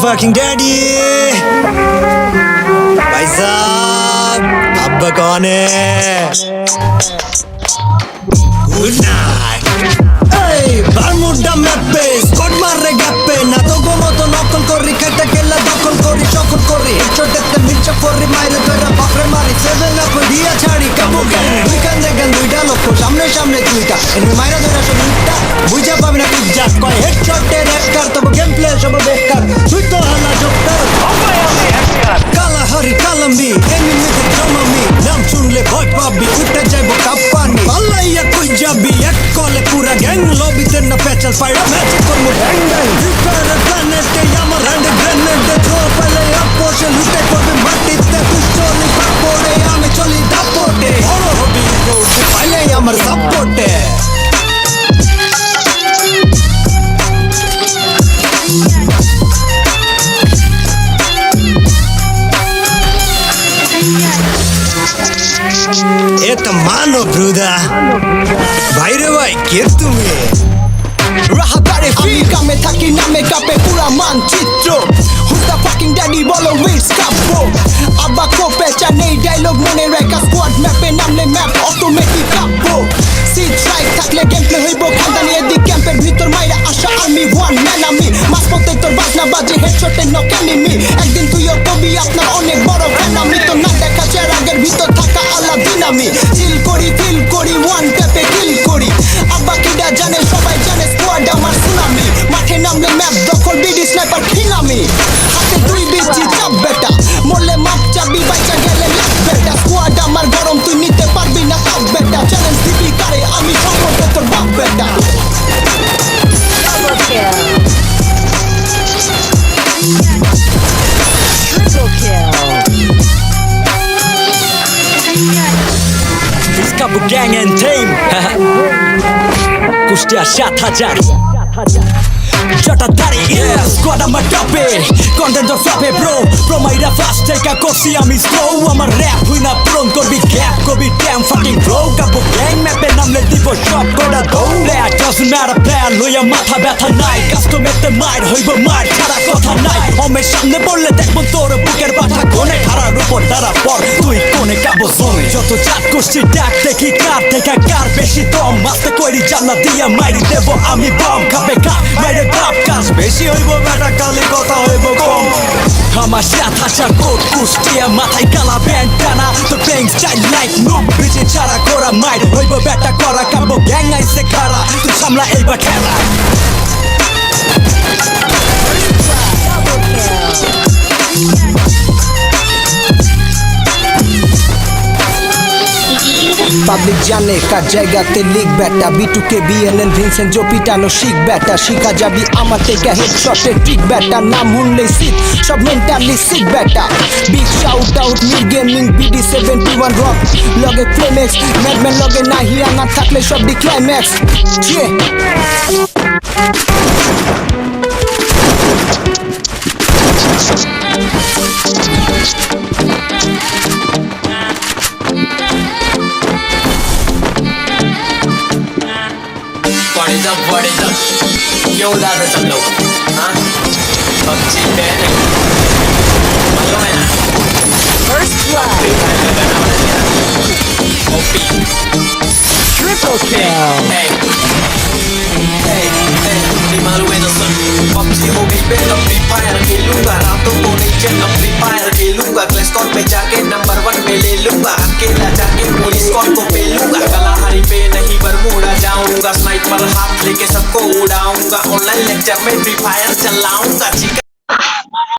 fucking daddy. ভাই সাহেব আব্বা কনে গুড নাইট এই বারমুডা ম্যাপে স্কট মারে গ্যাপে না তো গো মতো নকল করি খেতে গেলা দখল করি চকল করি ছোটেতে মির্চা করি মাইরে তোরা বাপরে মারি সেভেন আপ দিয়া ছাড়ি কাবু গে দুইখান গেল দুইটা লোক সামনে সামনে দুইটা এর মাইরা ধরা সব বুঝা পাবি না ঠিক জাত কয় হেডশটের এক কার তবে গেম প্লে সব এক কলে পুরা গ্যাং লবিতে না পেচাল পাইরা ম্যাচ করব ড্যাং ড্যাং ফিউচারের প্ল্যানেটে আমার হ্যান্ডে গ্রেনেডে থ্রো পেলে আপোষে লুটে করবে এটা মানো ব্রুদা ভাইরে ভাই, কে তুমি? রাহাতারে ফি কামে থাকি, নামে কাপে পুরা মানচিত্র। হুদা ফাকিং ড্যাডি বলো উইটস কাপো আব্বা কোপে নেই ডায়লগ মনে রেখা স্কোয়াড ম্যাপে নামলে ম্যাপ অটোমেটিক কাপো সিট রাইট থাকলে গেম প্লে হইব। খানদানি এদিক ক্যাম্পের ভিতর মাইরা আসা আর্মি ওয়ান ম্যান আমি মাস পথে তোর বাজনা বাজে হেডশটে নক এনিমি একদিন তুইও কবি, আপনার অনেক বড় ফ্যান আমি তো না ভিতর থাকা আলাদিন আমি চিল করি Iskabu gang and team Kushtia সাত হাজার জটাধারি স্কোয়াড আমার টপে কন্টেন্ট ফ্লপে ব্রো প্রমাইরা ফাস্ট থেকে করছি আমি স্লো আমার র্যাপ হুই না প্রম করবি গ্যাপ কবি প্ল্যান মাথা ব্যথা নাই। কাস্টমেতে মার হইব মার, ছাড়া কথা নাই। অমের সামনে বললে দেখব তোর বুকের বাঠা কোনে খারার উপর দ্বারা পর। তুই কোনে কাবো জমে। যত চাপ করছি, ডাক দেখি কার থেকে কার বেশি দম। মাস্তে কইরি জানা দিয়া মাইরি দেব আমি বম। খাবে কা মাইরে কাপ কাজ বেশি হইব, বেটা কালি কথা হইব কম। আমার সাত হাজার কোট কুষ্টিয়া, মাথায় কালা ব্যান্ড টানা। তো ব্যাংক চাই লাইট নুক বিচে ছাড়া করা মাইর। হইব বেটা করা গ্যাং আইসে খারা তুই সামলা এইবার খেলা. পাবলিক জানে কার জায়গাতে লিখ ব্যাটা বিটুকে বিএনএন ভিনসেন্ট জো পিটানো শিখ ব্যাটা শিখা যাবি আমার থেকে হেডশটের ট্রিক ব্যাটা নাম শুনলেই সিক সব মেন্টালি সিক ব্যাটা big Shout out mid gaming BD seventy one rock লগে ফ্লেমেক্স ম্যাডম্যান লগে না হিয়া না থাকলে সব ডি ক্লাইম্যাক্স যে What is up, what is up? क्यों उदास है सब लोग हाँ पबजी बैन है मालूम है ना First blood. Triple kill. hey hey hey मालूम है तो सुन पबजी हो गई बैन फ्री फायर खेलूँगा रातों को नहीं चल फ्री फायर खेलूँगा कॉल पे जाके नंबर वन पे ले लूँगा अकेला जाके पुलिस कॉल को पेलूँगा कलाहारी पे नहीं बरमूडा जाऊँगा स्नाइपर हाथ लेके सबको उड़ाऊँगा ऑनलाइन लेक्चर में फ्री फायर चलाऊँगा चिकन